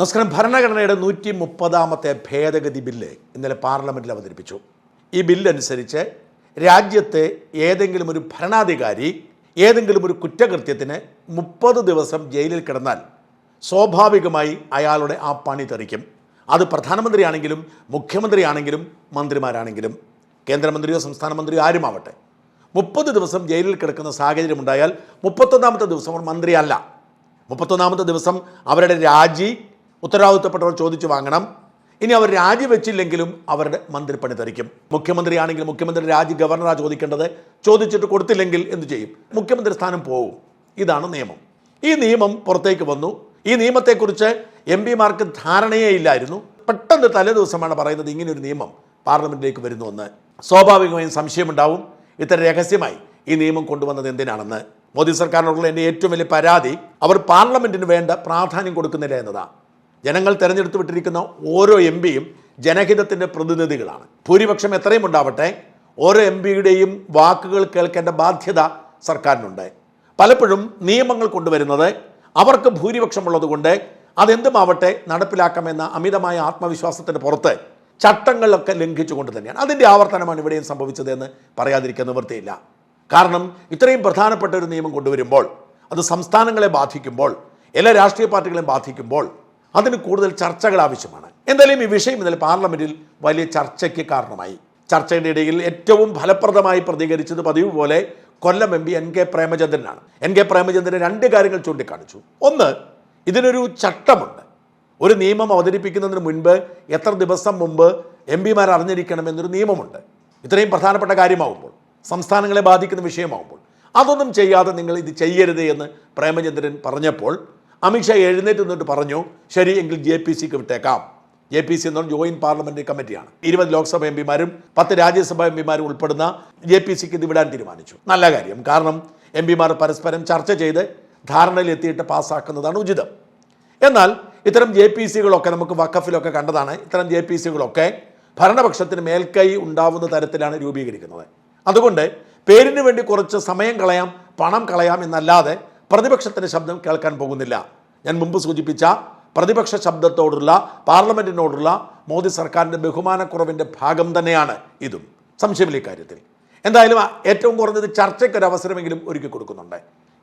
നമസ്കാരം. ഭരണഘടനയുടെ നൂറ്റി മുപ്പതാമത്തെ ഭേദഗതി ബില്ല് ഇന്നലെ പാർലമെന്റിൽ അവതരിപ്പിച്ചു. ഈ ബില്ലനുസരിച്ച് രാജ്യത്തെ ഏതെങ്കിലും ഒരു ഭരണാധികാരി ഏതെങ്കിലും ഒരു കുറ്റകൃത്യത്തിന് മുപ്പത് ദിവസം ജയിലിൽ കിടന്നാൽ സ്വാഭാവികമായി അയാളുടെ ആ പണി തെറിക്കും. അത് പ്രധാനമന്ത്രിയാണെങ്കിലും മുഖ്യമന്ത്രിയാണെങ്കിലും മന്ത്രിമാരാണെങ്കിലും കേന്ദ്രമന്ത്രിയോ സംസ്ഥാന മന്ത്രിയോ ആരുമാവട്ടെ. മുപ്പത് ദിവസം ജയിലിൽ കിടക്കുന്ന സാഹചര്യമുണ്ടായാൽ മുപ്പത്തൊന്നാമത്തെ ദിവസം അവർ മന്ത്രിയല്ല. മുപ്പത്തൊന്നാമത്തെ ദിവസം അവരുടെ രാജി ഉത്തരവാദിത്തപ്പെട്ടവർ ചോദിച്ചു വാങ്ങണം. ഇനി അവർ രാജിവെച്ചില്ലെങ്കിലും അവരുടെ മന്ത്രിപ്പണി തെറിക്കും മുഖ്യമന്ത്രിയാണെങ്കിൽ മുഖ്യമന്ത്രി രാജി ഗവർണറാ ചോദിക്കേണ്ടത് ചോദിച്ചിട്ട് കൊടുത്തില്ലെങ്കിൽ എന്തു ചെയ്യും? മുഖ്യമന്ത്രി സ്ഥാനം പോവും. ഇതാണ് നിയമം. ഈ നിയമം പുറത്തേക്ക് വന്നു. ഈ നിയമത്തെക്കുറിച്ച് എം പിമാർക്ക് ധാരണയേ ഇല്ലായിരുന്നു. പെട്ടെന്ന് തലേ ദിവസമാണ് പറയുന്നത് ഇങ്ങനെയൊരു നിയമം പാർലമെന്റിലേക്ക് വരുന്നുവെന്ന്. സ്വാഭാവികമായും സംശയമുണ്ടാവും. ഇത്ര രഹസ്യമായി ഈ നിയമം കൊണ്ടുവന്നത് എന്തിനാണെന്ന്. മോദി സർക്കാരിനോടുള്ള എന്റെ ഏറ്റവും വലിയ പരാതി അവർ പാർലമെന്റിന് വേണ്ട പ്രാധാന്യം കൊടുക്കുന്നില്ല എന്നതാണ് ജനങ്ങൾ തെരഞ്ഞെടുത്ത് വിട്ടിരിക്കുന്ന ഓരോ എം പിയും ജനഹിതത്തിന്റെ പ്രതിനിധികളാണ്. ഭൂരിപക്ഷം എത്രയും ഉണ്ടാവട്ടെ ഓരോ എം പിയുടെയും വാക്കുകൾ കേൾക്കേണ്ട ബാധ്യത സർക്കാരിനുണ്ട്. പലപ്പോഴും നിയമങ്ങൾ കൊണ്ടുവരുന്നത് അവർക്ക് ഭൂരിപക്ഷമുള്ളതുകൊണ്ട് അതെന്തുമാവട്ടെ നടപ്പിലാക്കാമെന്ന അമിതമായ ആത്മവിശ്വാസത്തിന് പുറത്ത് ചട്ടങ്ങളൊക്കെ ലംഘിച്ചുകൊണ്ട് തന്നെയാണ്. അതിന്റെ ആവർത്തനമാണ് ഇവിടെയും സംഭവിച്ചതെന്ന് പറയാതിരിക്കാൻ നിവൃത്തിയില്ല. കാരണം ഇത്രയും പ്രധാനപ്പെട്ട ഒരു നിയമം കൊണ്ടുവരുമ്പോൾ അത് സംസ്ഥാനങ്ങളെ ബാധിക്കുമ്പോൾ എല്ലാ രാഷ്ട്രീയ പാർട്ടികളെയും ബാധിക്കുമ്പോൾ അതിന് കൂടുതൽ ചർച്ചകൾ ആവശ്യമാണ്. എന്തായാലും ഈ വിഷയം ഇന്നലെ പാർലമെന്റിൽ വലിയ ചർച്ചയ്ക്ക് കാരണമായി. ചർച്ചയുടെ ഇടയിൽ ഏറ്റവും ഫലപ്രദമായി പ്രതികരിച്ചത് പതിവ് പോലെ Kollam M P N K പ്രേമചന്ദ്രനാണ്. N K Premachandran രണ്ട് കാര്യങ്ങൾ ചൂണ്ടിക്കാണിച്ചു. ഒന്ന് ഇതിനൊരു ചട്ടമുണ്ട്. ഒരു നിയമം അവതരിപ്പിക്കുന്നതിന് മുൻപ് എത്ര ദിവസം മുമ്പ് എം പിമാർ അറിഞ്ഞിരിക്കണമെന്നൊരു നിയമമുണ്ട്. ഇത്രയും പ്രധാനപ്പെട്ട കാര്യമാവുമ്പോൾ സംസ്ഥാനങ്ങളെ ബാധിക്കുന്ന വിഷയമാവുമ്പോൾ അതൊന്നും ചെയ്യാതെ നിങ്ങൾ ഇത് ചെയ്യരുത് എന്ന് പ്രേമചന്ദ്രൻ പറഞ്ഞപ്പോൾ അമിത്ഷാ എഴുന്നേറ്റ് നിന്നിട്ട് പറഞ്ഞു ശരി എങ്കിൽ ജെ പി സിക്ക് വിട്ടേക്കാം. ജെ പി സി എന്ന് പറഞ്ഞാൽ ജോയിന്റ് പാർലമെന്ററി കമ്മിറ്റിയാണ്. ഇരുപത് ലോക്സഭ എം പിമാരും പത്ത് രാജ്യസഭാ എം പിമാരും ഉൾപ്പെടുന്ന ജെ പി സിക്ക് ഇത് വിടാൻ തീരുമാനിച്ചു. നല്ല കാര്യം. കാരണം എം പിമാർ പരസ്പരം ചർച്ച ചെയ്ത് ധാരണയിലെത്തിയിട്ട് പാസ്സാക്കുന്നതാണ് ഉചിതം. എന്നാൽ ഇത്തരം ജെ പി സികളൊക്കെ നമുക്ക് വക്കഫിലൊക്കെ കണ്ടതാണ്. ഇത്തരം ജെ പി സികളൊക്കെ ഭരണപക്ഷത്തിന് മേൽക്കൈ ഉണ്ടാവുന്ന തരത്തിലാണ് രൂപീകരിക്കുന്നത്. അതുകൊണ്ട് പേരിന് വേണ്ടി കുറച്ച് സമയം കളയാം പണം കളയാം എന്നല്ലാതെ പ്രതിപക്ഷത്തിന്റെ ശബ്ദം കേൾക്കാൻ പോകുന്നില്ല. ഞാൻ മുമ്പ് സൂചിപ്പിച്ച പ്രതിപക്ഷ ശബ്ദത്തോടുള്ള പാർലമെന്റിനോടുള്ള മോദി സർക്കാരിന്റെ ബഹുമാനക്കുറവിന്റെ ഭാഗം തന്നെയാണ് ഇതും. സംശയമില്ല കാര്യത്തിൽ. എന്തായാലും ഏറ്റവും കുറഞ്ഞത് ചർച്ചയ്ക്കൊരു അവസരമെങ്കിലും ഒരുക്കി കൊടുക്കുന്നുണ്ട്.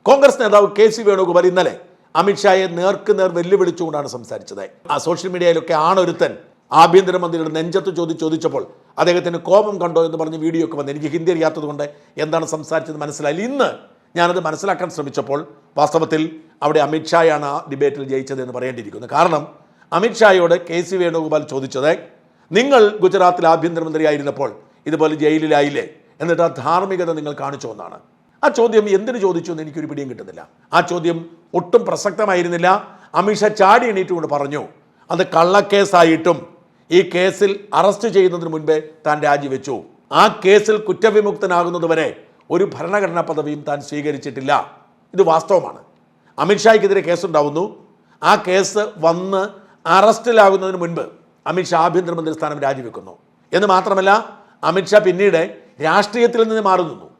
കോൺഗ്രസ് നേതാവ് കെ സി വേണുഗോപാൽ ഇന്നലെ അമിത്ഷായെ നേർക്ക് നേർ വെല്ലുവിളിച്ചുകൊണ്ടാണ് സംസാരിച്ചത്. ആ സോഷ്യൽ മീഡിയയിലൊക്കെ ആണൊരുത്തൻ ആഭ്യന്തരമന്ത്രിയുടെ നെഞ്ചത്ത് ചോദി ചോദിച്ചപ്പോൾ അദ്ദേഹത്തിന് കോപം കണ്ടോ എന്ന് പറഞ്ഞ് വീഡിയോ ഒക്കെ വന്ന് എനിക്ക് ഹിന്ദി അറിയാത്തത് കൊണ്ട് എന്താണ് സംസാരിച്ചത് മനസ്സിലായില്ല. ഇന്ന് ഞാനത് മനസ്സിലാക്കാൻ ശ്രമിച്ചപ്പോൾ വാസ്തവത്തിൽ അവിടെ അമിത്ഷായാണ് ആ ഡിബേറ്റിൽ ജയിച്ചത് എന്ന് പറയേണ്ടിയിരിക്കുന്നു. കാരണം അമിത്ഷായോട് കെ സി വേണുഗോപാൽ ചോദിച്ചത് നിങ്ങൾ ഗുജറാത്തിൽ ആഭ്യന്തരമന്ത്രിയായിരുന്നപ്പോൾ ഇതുപോലെ ജയിലിലായില്ലേ? എന്നിട്ട് ആ ധാർമ്മികത നിങ്ങൾ കാണിച്ചു എന്നാണ്. ആ ചോദ്യം എന്തിനു ചോദിച്ചു എന്ന് എനിക്കൊരു പിടിയും കിട്ടുന്നില്ല. ആ ചോദ്യം ഒട്ടും പ്രസക്തമായിരുന്നില്ല. അമിത്ഷാ ചാടി എണീറ്റുകൊണ്ട് പറഞ്ഞു അത് കള്ളക്കേസായിട്ടും ഈ കേസിൽ അറസ്റ്റ് ചെയ്യുന്നതിന് മുൻപേ താൻ രാജിവെച്ചു. ആ കേസിൽ കുറ്റവിമുക്തനാകുന്നതുവരെ ഒരു ഭരണഘടനാ പദവിയും താൻ സ്വീകരിച്ചിട്ടില്ല. ഇത് വാസ്തവമാണ്. അമിത്ഷായ്ക്കെതിരെ കേസുണ്ടാവുന്നു. ആ കേസ് വന്ന് അറസ്റ്റിലാകുന്നതിന് മുൻപ് അമിത്ഷാ ആഭ്യന്തരമന്ത്രി സ്ഥാനം രാജിവെക്കുന്നു. എന്ന് മാത്രമല്ല അമിത്ഷാ പിന്നീട് രാഷ്ട്രീയത്തിൽ നിന്ന് മാറി നിന്നു.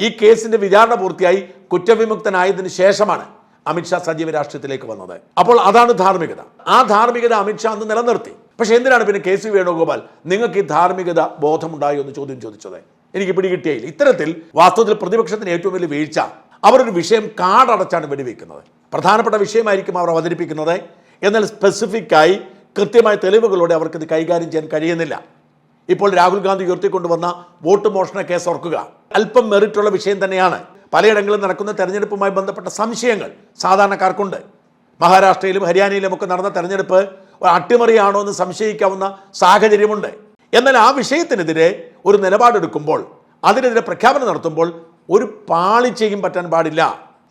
ഈ കേസിന്റെ വിചാരണ പൂർത്തിയായി കുറ്റവിമുക്തനായതിനു ശേഷമാണ് അമിത്ഷാ സജീവ രാഷ്ട്രീയത്തിലേക്ക് വന്നത്. അപ്പോൾ അതാണ് ധാർമ്മികത. ആ ധാർമ്മികത അമിത്ഷാ അന്ന് നിലനിർത്തി. പക്ഷേ എന്തിനാണ് പിന്നെ കെ സി വേണുഗോപാൽ? നിങ്ങൾക്ക് ഈ ധാർമ്മികത ബോധമുണ്ടായോ എന്ന് ചോദ്യം ചോദിച്ചത്? എനിക്ക് പിടികിട്ടിയായില്ല. ഇത്തരത്തിൽ വാസ്തവത്തിൽ പ്രതിപക്ഷത്തിന് ഏറ്റവും വലിയ വീഴ്ച അവരൊരു വിഷയം കാടടച്ചാണ് വെടിവെക്കുന്നത്. പ്രധാനപ്പെട്ട വിഷയമായിരിക്കും അവർ അവതരിപ്പിക്കുന്നത്. എന്നാൽ സ്പെസിഫിക്കായി കൃത്യമായ തെളിവുകളോടെ അവർക്കിത് കൈകാര്യം ചെയ്യാൻ കഴിയുന്നില്ല. ഇപ്പോൾ രാഹുൽ ഗാന്ധി ഉയർത്തിക്കൊണ്ടുവന്ന വോട്ട് മോഷണ കേസ് ഓർക്കുക. അല്പം മെറിറ്റുള്ള വിഷയം തന്നെയാണ്. പലയിടങ്ങളിലും നടക്കുന്ന തെരഞ്ഞെടുപ്പുമായി ബന്ധപ്പെട്ട സംശയങ്ങൾ സാധാരണക്കാർക്കുണ്ട്. മഹാരാഷ്ട്രയിലും ഹരിയാനയിലും ഒക്കെ നടന്ന തെരഞ്ഞെടുപ്പ് അട്ടിമറിയാണോ എന്ന് സംശയിക്കാവുന്ന സാഹചര്യമുണ്ട്. എന്നാൽ ആ വിഷയത്തിനെതിരെ ഒരു നിലപാടെടുക്കുമ്പോൾ അതിനെതിരെ പ്രഖ്യാപനം നടത്തുമ്പോൾ ഒരു പാളിച്ചയും പറ്റാൻ പാടില്ല.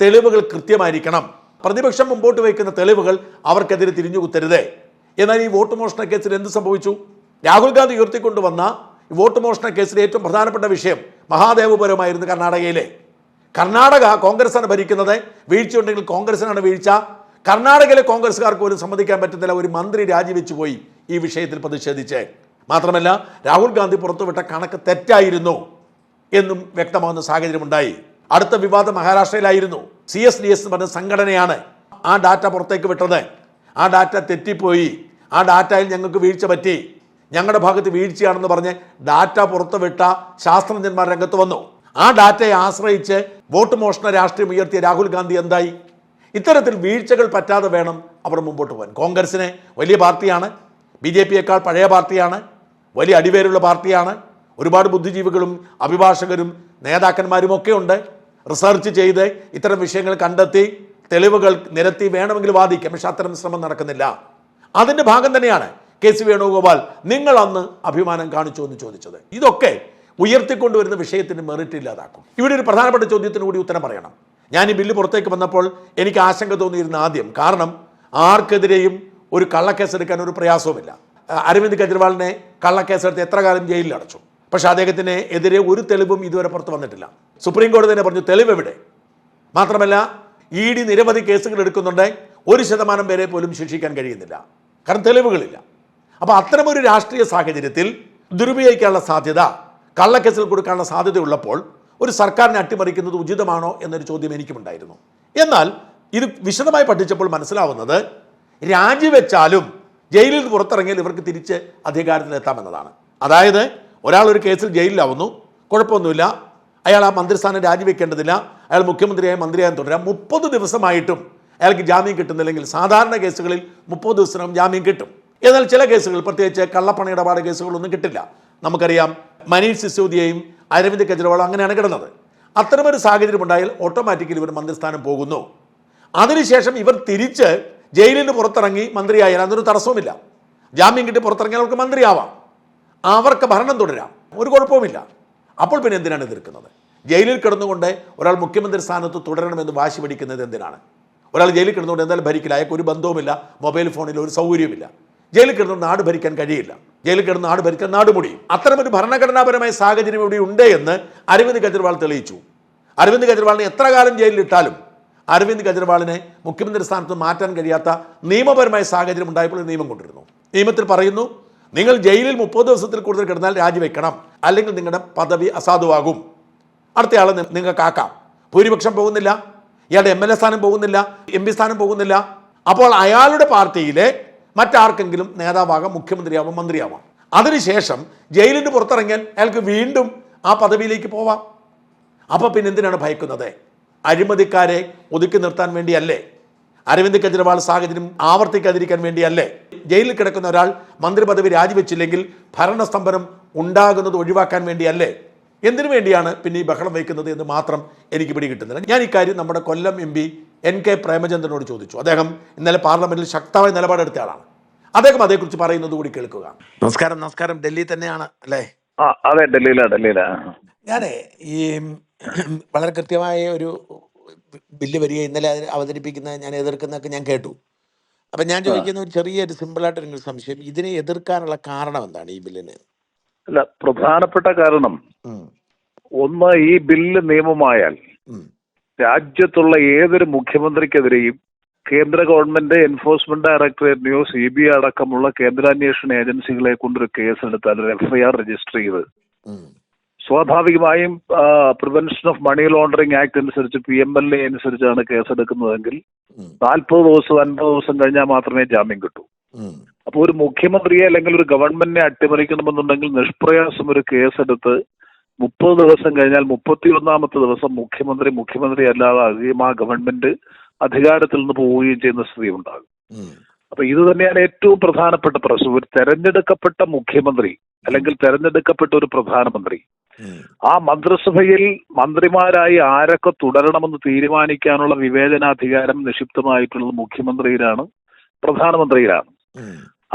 തെളിവുകൾ കൃത്യമായിരിക്കണം. പ്രതിപക്ഷം മുമ്പോട്ട് വയ്ക്കുന്ന തെളിവുകൾ അവർക്കെതിരെ തിരിഞ്ഞു കുത്തരുത്. എന്നാൽ ഈ വോട്ട് മോഷണ കേസിൽ എന്ത് സംഭവിച്ചു? രാഹുൽ ഗാന്ധി ഉയർത്തിക്കൊണ്ടുവന്ന വോട്ട് മോഷണ കേസിലെ ഏറ്റവും പ്രധാനപ്പെട്ട വിഷയം മഹാദേവപുരമായിരുന്നു കർണാടകയിലെ. കർണാടക കോൺഗ്രസ്സാണ് ഭരിക്കുന്നത്. വീഴ്ചയുണ്ടെങ്കിൽ കോൺഗ്രസിനാണ് വീഴ്ച. കർണാടകയിലെ കോൺഗ്രസ്സുകാർക്ക് പോലും സമ്മതിക്കാൻ പറ്റുന്നില്ല. ഒരു മന്ത്രി രാജിവെച്ചു പോയി ഈ വിഷയത്തിൽ പ്രതിഷേധിച്ച്. മാത്രമല്ല രാഹുൽ ഗാന്ധി പുറത്തുവിട്ട കണക്ക് തെറ്റായിരുന്നു എന്നും വ്യക്തമാകുന്ന സാഹചര്യമുണ്ടായി. അടുത്ത വിവാദം മഹാരാഷ്ട്രയിലായിരുന്നു. സി എസ് ഡി എസ് എന്ന് പറഞ്ഞ സംഘടനയാണ് ആ ഡാറ്റ പുറത്തേക്ക് വിട്ടത്. ആ ഡാറ്റ തെറ്റിപ്പോയി. ആ ഡാറ്റയിൽ ഞങ്ങൾക്ക് വീഴ്ച പറ്റി. ഞങ്ങളുടെ ഭാഗത്ത് വീഴ്ചയാണെന്ന് പറഞ്ഞ് ഡാറ്റ പുറത്തുവിട്ട ശാസ്ത്രജ്ഞന്മാർ രംഗത്ത് വന്നു. ആ ഡാറ്റയെ ആശ്രയിച്ച് വോട്ട് മോഷണ രാഷ്ട്രീയം ഉയർത്തിയ രാഹുൽ ഗാന്ധി എന്തായി? ഇത്തരത്തിൽ വീഴ്ചകൾ പറ്റാതെ വേണം അവർ മുമ്പോട്ട് പോകാൻ. കോൺഗ്രസിന് വലിയ പാർട്ടിയാണ്. ബി ജെ പിയേക്കാൾ പഴയ പാർട്ടിയാണ്. വലിയ അടിവേരുള്ള പാർട്ടിയാണ്. ഒരുപാട് ബുദ്ധിജീവികളും അഭിഭാഷകരും നേതാക്കന്മാരും ഒക്കെ ഉണ്ട്. റിസർച്ച് ചെയ്ത് ഇത്തരം വിഷയങ്ങൾ കണ്ടെത്തി തെളിവുകൾ നിരത്തി വേണമെങ്കിൽ വാദിക്കാം. പക്ഷെ അത്തരം ശ്രമം നടക്കുന്നില്ല. അതിന്റെ ഭാഗം തന്നെയാണ് കെ സി വേണുഗോപാൽ നിങ്ങൾ അന്ന് അഭിമാനം കാണിച്ചു എന്ന് ചോദിച്ചത്. ഇതൊക്കെ ഉയർത്തിക്കൊണ്ടുവരുന്ന വിഷയത്തിന് മെറിറ്റ് ഇല്ലാതാക്കും. ഇവിടെ ഒരു പ്രധാനപ്പെട്ട ചോദ്യത്തിന് കൂടി ഉത്തരം പറയണം. ഞാൻ ഈ ബില്ല് പുറത്തേക്ക് വന്നപ്പോൾ എനിക്ക് ആശങ്ക തോന്നിയിരുന്ന ആദ്യം. കാരണം ആർക്കെതിരെയും ഒരു കള്ളക്കേസ് എടുക്കാൻ ഒരു പ്രയാസവുമില്ല. അരവിന്ദ് കെജ്രിവാളിനെ കള്ളക്കേസെടുത്ത് എത്ര കാലം ജയിലിൽ അടച്ചു? പക്ഷേ അദ്ദേഹത്തിന് എതിരെ ഒരു തെളിവും ഇതുവരെ പുറത്ത് വന്നിട്ടില്ല. സുപ്രീം കോടതി തന്നെ പറഞ്ഞു തെളിവ് എവിടെ? മാത്രമല്ല ഇ ഡി നിരവധി കേസുകൾ എടുക്കുന്നുണ്ട്. ഒരു ശതമാനം പേരെ പോലും ശിക്ഷിക്കാൻ കഴിയുന്നില്ല. കാരണം തെളിവുകളില്ല. അപ്പോൾ അത്തരമൊരു രാഷ്ട്രീയ സാഹചര്യത്തിൽ ദുരുപയോഗിക്കാനുള്ള സാധ്യത കള്ളക്കേസിൽ കൊടുക്കാനുള്ള സാധ്യതയുള്ളപ്പോൾ ഒരു സർക്കാരിനെ അട്ടിമറിക്കുന്നത് ഉചിതമാണോ എന്നൊരു ചോദ്യം എനിക്കുമുണ്ടായിരുന്നു. എന്നാൽ ഇത് വിശദമായി പഠിച്ചപ്പോൾ മനസ്സിലാവുന്നത് രാജിവെച്ചാലും ജയിലിൽ നിന്ന് പുറത്തിറങ്ങിയാൽ ഇവർക്ക് തിരിച്ച് അധികാരത്തിലെത്താമെന്നതാണ് അതായത് ഒരാൾ ഒരു കേസിൽ ജയിലിലാവുന്നു കുഴപ്പമൊന്നുമില്ല. അയാൾ ആ മന്ത്രിസ്ഥാനം രാജിവെക്കേണ്ടതില്ല. അയാൾ മുഖ്യമന്ത്രിയായി മന്ത്രിയായി തുടരാം. മുപ്പത് ദിവസമായിട്ടും അയാൾക്ക് ജാമ്യം കിട്ടുന്നില്ലെങ്കിൽ സാധാരണ കേസുകളിൽ മുപ്പത് ദിവസത്തിനകം ജാമ്യം കിട്ടും. എന്നാൽ ചില കേസുകൾ പ്രത്യേകിച്ച് കള്ളപ്പണ ഇടപാട് കേസുകളൊന്നും കിട്ടില്ല. നമുക്കറിയാം മനീഷ് സിസോദിയയും അരവിന്ദ് കെജ്രിവാളും അങ്ങനെയാണ് കിടന്നത്. അത്തരമൊരു സാഹചര്യം ഉണ്ടായാൽ ഓട്ടോമാറ്റിക്കലി ഇവർ മന്ത്രിസ്ഥാനം പോകുന്നു. അതിനുശേഷം ഇവർ തിരിച്ച് ജയിലിൽ നിന്ന് പുറത്തിറങ്ങി മന്ത്രിയായാൽ അതൊരു തടസ്സവുമില്ല. ജാമ്യം കിട്ടി പുറത്തിറങ്ങിയാൽ അവർക്ക് മന്ത്രിയാവാം. അവർക്ക് ഭരണം തുടരാം. ഒരു കുഴപ്പവുമില്ല. അപ്പോൾ പിന്നെ എന്തിനാണ് എതിർക്കുന്നത്? ജയിലിൽ കിടന്നുകൊണ്ട് ഒരാൾ മുഖ്യമന്ത്രി സ്ഥാനത്ത് തുടരണമെന്ന് വാശി പിടിക്കുന്നത് എന്തിനാണ്? ഒരാൾ ജയിലിൽ കിടന്നുകൊണ്ട് എന്തായാലും ഭരിക്കില്ല. അയാൾക്ക് ഒരു ബന്ധവുമില്ല. മൊബൈൽ ഫോണിൽ ഒരു സൗകര്യവുമില്ല. ജയിലിൽ കിടന്നുകൊണ്ട് നാട് ഭരിക്കാൻ കഴിയില്ല. ജയിലിൽ കിടന്ന് നാട് ഭരിക്കാൻ നാട് മുടിയും. അത്തരമൊരു ഭരണഘടനാപരമായ സാഹചര്യം ഇവിടെ ഉണ്ട് എന്ന് അരവിന്ദ് കെജ്രിവാൾ തെളിയിച്ചു. അരവിന്ദ് കെജ്രിവാളിനെ എത്ര കാലം ജയിലിലിട്ടാലും അരവിന്ദ് കെജ്രിവാളിനെ മുഖ്യമന്ത്രി സ്ഥാനത്ത് മാറ്റാൻ കഴിയാത്ത നിയമപരമായ സാഹചര്യം ഉണ്ടായപ്പോൾ ഒരു നിയമം കൊണ്ടിരുന്നു നിയമത്തിൽ പറയുന്നു നിങ്ങൾ ജയിലിൽ മുപ്പത് ദിവസത്തിൽ കൂടുതൽ കിടന്നാൽ രാജിവെക്കണം. അല്ലെങ്കിൽ നിങ്ങളുടെ പദവി അസാധുവാകും. അടുത്തയാളെ നിങ്ങൾക്ക് ആക്കാം. ഭൂരിപക്ഷം പോകുന്നില്ല. ഇയാളുടെ എം എൽ എ സ്ഥാനം പോകുന്നില്ല. എം പി സ്ഥാനം പോകുന്നില്ല. അപ്പോൾ അയാളുടെ പാർട്ടിയിലെ മറ്റാർക്കെങ്കിലും നേതാവാകാം മുഖ്യമന്ത്രിയാവാം മന്ത്രിയാവാം. അതിനുശേഷം ജയിലിന് പുറത്തിറങ്ങിയാൽ അയാൾക്ക് വീണ്ടും ആ പദവിയിലേക്ക് പോവാം. അപ്പോൾ പിന്നെ എന്തിനാണ് ഭയക്കുന്നത്? അഴിമതിക്കാരെ ഒതുക്കി നിർത്താൻ വേണ്ടിയല്ലേ? അരവിന്ദ് കെജ്രിവാൾ സാഹചര്യം ആവർത്തിക്കാതിരിക്കാൻ വേണ്ടിയല്ലേ? ജയിലിൽ കിടക്കുന്ന ഒരാൾ മന്ത്രി പദവി രാജിവെച്ചില്ലെങ്കിൽ ഭരണസ്തംഭനം ഉണ്ടാകുന്നത് ഒഴിവാക്കാൻ വേണ്ടിയല്ലേ? എന്തിനു വേണ്ടിയാണ് പിന്നെ ഈ ബഹളം വയ്ക്കുന്നത് എന്ന് മാത്രം എനിക്ക് പിടികിട്ടുന്നില്ല. ഞാൻ ഇക്കാര്യം നമ്മുടെ Kollam M P N K പ്രേമചന്ദ്രനോട് ചോദിച്ചു. അദ്ദേഹം ഇന്നലെ പാർലമെന്റിൽ ശക്തമായ നിലപാടെടുത്ത ആളാണ്. അദ്ദേഹം അതേക്കുറിച്ച് പറയുന്നത് കൂടി കേൾക്കുക. നമസ്കാരം നമസ്കാരം. ഡൽഹി തന്നെയാണ് അല്ലേ? ആ അതെ ഡൽഹിയിലാണ് ഡൽഹിയിലാണ് ഞാനേ ഈ വളരെ കൃത്യമായ ഒരു ബില്ല് വരിക ഇന്നലെ അതിന് അവതരിപ്പിക്കുന്ന ഞാൻ എതിർക്കുന്നതൊക്കെ ഞാൻ കേട്ടു. അപ്പം ഞാൻ ചോദിക്കുന്ന ഒരു ചെറിയൊരു എനിക്ക് സംശയം. ഇതിനെ എതിർക്കാനുള്ള കാരണം എന്താണ് ഈ ബില്ലിന്? അല്ല പ്രധാനപ്പെട്ട കാരണം ഒന്ന് ഈ ബില്ല് നിയമമായാൽ രാജ്യത്തുള്ള ഏതൊരു മുഖ്യമന്ത്രിക്കെതിരെയും കേന്ദ്ര ഗവൺമെന്റ് എൻഫോഴ്സ്മെന്റ് ഡയറക്ടറേറ്റിനെയോ സി ബി ഐ അടക്കമുള്ള കേന്ദ്രാന്വേഷണ ഏജൻസികളെ കൊണ്ടൊരു കേസ് എടുത്താൽ ഒരു എഫ്ഐആർ രജിസ്റ്റർ ചെയ്ത് സ്വാഭാവികമായും prevention of money laundering act അനുസരിച്ച് പി എം എൽ എ അനുസരിച്ചാണ് കേസെടുക്കുന്നതെങ്കിൽ നാൽപ്പത് ദിവസം അൻപത് ദിവസം കഴിഞ്ഞാൽ മാത്രമേ ജാമ്യം കിട്ടൂ. അപ്പൊ അപ്പോൾ ഒരു മുഖ്യമന്ത്രിയെ അല്ലെങ്കിൽ ഒരു ഗവൺമെന്റിനെ അട്ടിമറിക്കണമെന്നുണ്ടെങ്കിൽ നിഷ്പ്രയാസം ഒരു കേസെടുത്ത് മുപ്പത് ദിവസം കഴിഞ്ഞാൽ മുപ്പത്തി ഒന്നാമത്തെ ദിവസം മുഖ്യമന്ത്രി മുഖ്യമന്ത്രി അല്ലാതാകുകയും ആ ഗവൺമെന്റ് അധികാരത്തിൽ നിന്ന് പോവുകയും ചെയ്യുന്ന സ്ഥിതി ഉണ്ടാകും. അപ്പൊ ഇത് തന്നെയാണ് ഏറ്റവും പ്രധാനപ്പെട്ട പ്രശ്നം. ഒരു തെരഞ്ഞെടുക്കപ്പെട്ട മുഖ്യമന്ത്രി അല്ലെങ്കിൽ തെരഞ്ഞെടുക്കപ്പെട്ട ഒരു പ്രധാനമന്ത്രി ആ മന്ത്രിസഭയിൽ മന്ത്രിമാരായി ആരൊക്കെ തുടരണമെന്ന് തീരുമാനിക്കാനുള്ള വിവേചനാധികാരം നിക്ഷിപ്തമായിട്ടുള്ളത് മുഖ്യമന്ത്രിയിലാണ് പ്രധാനമന്ത്രിയിലാണ്.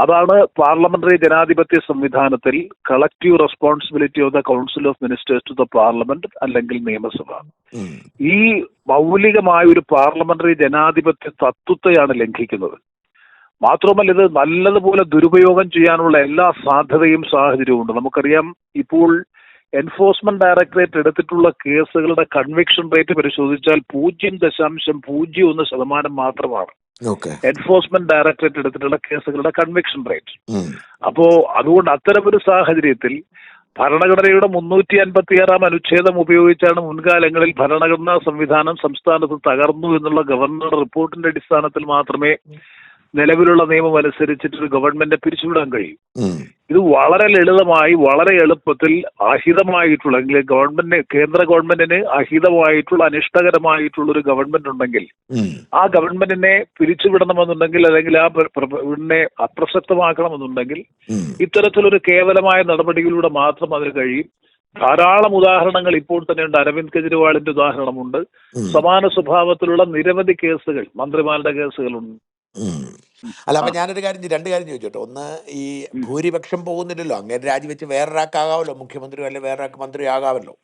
അതാണ് പാർലമെന്ററി ജനാധിപത്യ സംവിധാനത്തിൽ collective responsibility of the council of ministers to the parliament അല്ലെങ്കിൽ നിയമസഭ. ഈ മൗലികമായ ഒരു പാർലമെന്ററി ജനാധിപത്യ തത്വത്തെയാണ് ലംഘിക്കുന്നത്. മാത്രമല്ല ഇത് നല്ലതുപോലെ ദുരുപയോഗം ചെയ്യാനുള്ള എല്ലാ സാധ്യതയും സാഹചര്യവും ഉണ്ട് നമുക്കറിയാം ഇപ്പോൾ എൻഫോഴ്സ്മെന്റ് ഡയറക്ടറേറ്റ് എടുത്തിട്ടുള്ള കേസുകളുടെ കൺവിക്ഷൻ റേറ്റ് പരിശോധിച്ചാൽ പൂജ്യം ദശാംശം പൂജ്യം ഒന്ന് ശതമാനം മാത്രമാണ്. എൻഫോഴ്സ്മെന്റ് ഡയറക്ടറേറ്റ് എടുത്തിട്ടുള്ള കേസുകളുടെ കൺവിക്ഷൻ റേറ്റ് അപ്പോ അതുകൊണ്ട് അത്തരമൊരു സാഹചര്യത്തിൽ ഭരണഘടനയുടെ മുന്നൂറ്റി അൻപത്തിയാറാം അനുച്ഛേദം ഉപയോഗിച്ചാണ് മുൻകാലങ്ങളിൽ ഭരണഘടനാ സംവിധാനം സംസ്ഥാനത്ത് തകർന്നു എന്നുള്ള ഗവർണർ റിപ്പോർട്ടിന്റെ അടിസ്ഥാനത്തിൽ മാത്രമേ നിലവിലുള്ള നിയമം അനുസരിച്ചിട്ട് ഒരു ഗവൺമെന്റിനെ പിരിച്ചുവിടാൻ കഴിയും. ഇത് വളരെ ലളിതമായി വളരെ എളുപ്പത്തിൽ അഹിതമായിട്ടുള്ള അല്ലെങ്കിൽ ഗവൺമെന്റിന് കേന്ദ്ര ഗവൺമെന്റിന് അഹിതമായിട്ടുള്ള അനിഷ്ടകരമായിട്ടുള്ള ഒരു ഗവൺമെന്റ് ഉണ്ടെങ്കിൽ ആ ഗവൺമെന്റിനെ പിരിച്ചുവിടണമെന്നുണ്ടെങ്കിൽ അല്ലെങ്കിൽ ആ ഇതിനെ അപ്രസക്തമാക്കണമെന്നുണ്ടെങ്കിൽ. ഇത്തരത്തിലൊരു കേവലമായ നടപടികളിലൂടെ മാത്രം അതിന് കഴിയും. ധാരാളം ഉദാഹരണങ്ങൾ ഇപ്പോൾ തന്നെയുണ്ട് അരവിന്ദ് കെജ്രിവാളിന്റെ ഉദാഹരണമുണ്ട്. സമാന സ്വഭാവത്തിലുള്ള നിരവധി കേസുകൾ മന്ത്രിമാരുടെ കേസുകളുണ്ട്. ഉം. അല്ല അപ്പൊ ഞാനൊരു കാര്യം ചോ- രണ്ട് കാര്യം ചോദിച്ചോട്ടെ. ഒന്ന് ഈ ഭൂരിപക്ഷം പോകുന്നില്ലല്ലോ. അങ്ങനെ രാജിവെച്ച് വേറൊരാൾക്കാകാവല്ലോ മുഖ്യമന്ത്രി അല്ലെ വേറൊരാൾക്ക് മന്ത്രി ആകാമല്ലോ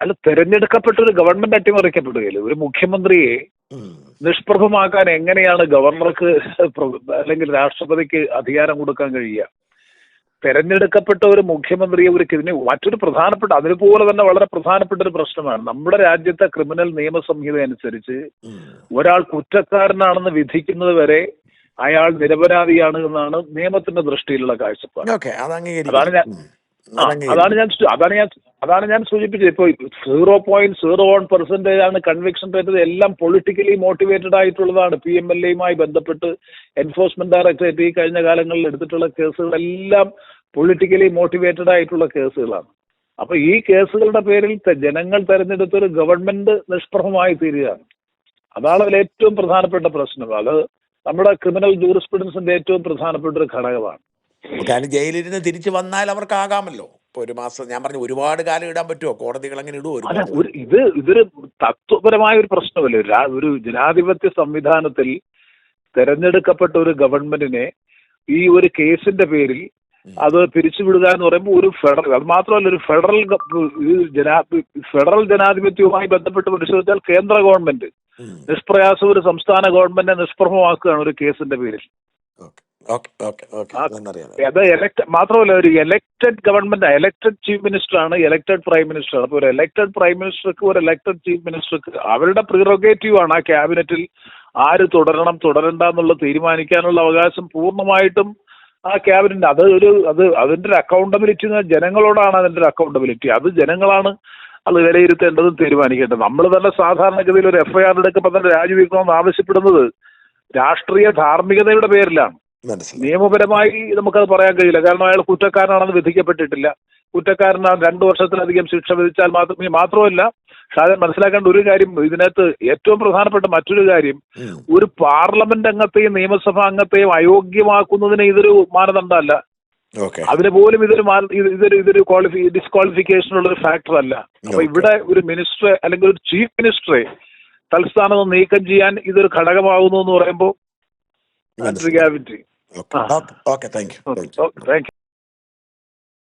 അല്ല തെരഞ്ഞെടുക്കപ്പെട്ട ഒരു ഗവൺമെന്റ് അട്ടിമറിക്കപ്പെടുകയില്ല? ഒരു മുഖ്യമന്ത്രിയെ ഉം. നിഷ്പ്രഭമാക്കാൻ എങ്ങനെയാണ് ഗവർണർക്ക് പ്ര- അല്ലെങ്കിൽ രാഷ്ട്രപതിക്ക് അധികാരം കൊടുക്കാൻ കഴിയുക? തെരഞ്ഞെടുക്കപ്പെട്ട ഒരു മുഖ്യമന്ത്രിയെ ഒരു ഇതിന് മറ്റൊരു പ്രധാനപ്പെട്ട അതിനുപോലെ തന്നെ വളരെ പ്രധാനപ്പെട്ട ഒരു പ്രശ്നമാണ്. നമ്മുടെ രാജ്യത്തെ ക്രിമിനൽ നിയമസംഹിത അനുസരിച്ച് ഒരാൾ കുറ്റക്കാരനാണെന്ന് വിധിക്കുന്നത് വരെ അയാൾ നിരപരാധിയാണ് എന്നാണ് നിയമത്തിന്റെ ദൃഷ്ടിയിലുള്ള കാഴ്ചപ്പാട്. അതാണ് ഞാൻ-. അതാണ് ഞാൻ അതാണ് ഞാൻ അതാണ് ഞാൻ സൂചിപ്പിച്ചത്. ഇപ്പൊ zero point zero one percentage ആണ് കൺവിക്ഷൻ റേറ്റ് എല്ലാം പൊളിറ്റിക്കലി മോട്ടിവേറ്റഡ് ആയിട്ടുള്ളതാണ്. പി എം എൽ എയുമായി ബന്ധപ്പെട്ട് എൻഫോഴ്സ്മെന്റ് ഡയറക്ടറേറ്റ് ഈ കഴിഞ്ഞ കാലങ്ങളിൽ എടുത്തിട്ടുള്ള കേസുകളെല്ലാം പൊളിറ്റിക്കലി മോട്ടിവേറ്റഡ് ആയിട്ടുള്ള കേസുകളാണ്. അപ്പൊ ഈ കേസുകളുടെ പേരിൽ ജനങ്ങൾ തെരഞ്ഞെടുത്തൊരു ഗവൺമെന്റ് നിഷ്പ്രഭമായി തീരുകയാണ്. അതാണ് അതിൽ ഏറ്റവും പ്രധാനപ്പെട്ട പ്രശ്നം. അത് നമ്മുടെ ക്രിമിനൽ ജൂറിസ്പ്രുഡൻസിന്റെ ഏറ്റവും പ്രധാനപ്പെട്ട ഒരു ഘടകമാണ്. കാരണം ജയിലിരുന്ന് തിരിച്ചു വന്നാൽ അവർക്ക് ആകാമല്ലോ ഇപ്പൊ ഒരു മാസം ഞാൻ പറഞ്ഞു ഒരുപാട് കാലം ഇടാൻ പറ്റുമോ കോടതികൾ അങ്ങനെ ഇടുമോ ഇത് ഇതൊരു തത്വപരമായ ഒരു പ്രശ്നമല്ലേ. ഒരു ജനാധിപത്യ സംവിധാനത്തിൽ തെരഞ്ഞെടുക്കപ്പെട്ട ഒരു ഗവൺമെന്റിനെ ഈ ഒരു കേസിന്റെ പേരിൽ അത് പിരിച്ചുവിടുക എന്ന് പറയുമ്പോൾ ഒരു ഫെഡറൽ അത് മാത്രമല്ല ഒരു ഫെഡറൽ ജനാ ഫെഡറൽ ജനാധിപത്യവുമായി ബന്ധപ്പെട്ട് പരിശോധിച്ചാൽ കേന്ദ്ര ഗവൺമെന്റ്. നിഷ്പ്രയാസം ഒരു സംസ്ഥാന ഗവൺമെന്റിനെ നിഷ്പ്രഭമാക്കുകയാണ് ഒരു കേസിന്റെ പേരിൽ. അത് എലക്ട് മാത്രമല്ല ഒരു elected government elected chief minister ആണ് എലക്ടഡ് പ്രൈം മിനിസ്റ്റർ ആണ് അപ്പൊ ഒരു എലക്ടഡ് പ്രൈം മിനിസ്റ്റർക്ക് ഒരു എലക്ടഡ് ചീഫ് മിനിസ്റ്റർക്ക് അവരുടെ പ്രിറോഗേറ്റീവ് ആണ് ആ ക്യാബിനറ്റിൽ ആര് തുടരണം തുടരണ്ട എന്നുള്ള തീരുമാനിക്കാനുള്ള അവകാശം പൂർണമായിട്ടും ആ ക്യാബിനറ്റ് അത് ഒരു അത് അതിന്റെ ഒരു അക്കൗണ്ടബിലിറ്റി ജനങ്ങളോടാണ് അതിന്റെ ഒരു അക്കൗണ്ടബിലിറ്റി അത് ജനങ്ങളാണ് അത് വിലയിരുത്തേണ്ടതും തീരുമാനിക്കേണ്ടത്. നമ്മൾ തന്നെ സാധാരണഗതിയിൽ ഒരു എഫ്ഐആർ എടുക്കുമ്പോൾ തന്നെ രാജിവെക്കണമെന്ന് ആവശ്യപ്പെടുന്നത് രാഷ്ട്രീയ ധാർമ്മികതയുടെ പേരിലാണ്. നിയമപരമായി നമുക്കത് പറയാൻ കഴിയില്ല. കാരണം അയാൾ കുറ്റക്കാരനാണെന്ന് വിധിക്കപ്പെട്ടിട്ടില്ല. കുറ്റക്കാരനാണ് രണ്ടു വർഷത്തിലധികം ശിക്ഷ വിധിച്ചാൽ മാത്രമേ മാത്രമല്ല ഷാജൻ മനസ്സിലാക്കേണ്ട ഒരു കാര്യം ഇതിനകത്ത് ഏറ്റവും പ്രധാനപ്പെട്ട മറ്റൊരു കാര്യം ഒരു പാർലമെന്റ് അംഗത്തെയും നിയമസഭാ അംഗത്തെയും അയോഗ്യമാക്കുന്നതിന് ഇതൊരു മാനദണ്ഡമല്ല. അതിന് പോലും ഇതൊരു ഇതൊരു ഇതൊരു ക്വാളിഫി ഡിസ്ക്വാളിഫിക്കേഷനുള്ള ഒരു ഫാക്ടർ അല്ല അപ്പൊ ഇവിടെ ഒരു മിനിസ്റ്ററെ അല്ലെങ്കിൽ ഒരു ചീഫ് മിനിസ്റ്ററെ തൽസ്ഥാനം നീക്കം ചെയ്യാൻ ഇതൊരു ഘടകമാകുന്നു എന്ന് പറയുമ്പോൾ താങ്ക് യു താങ്ക് യു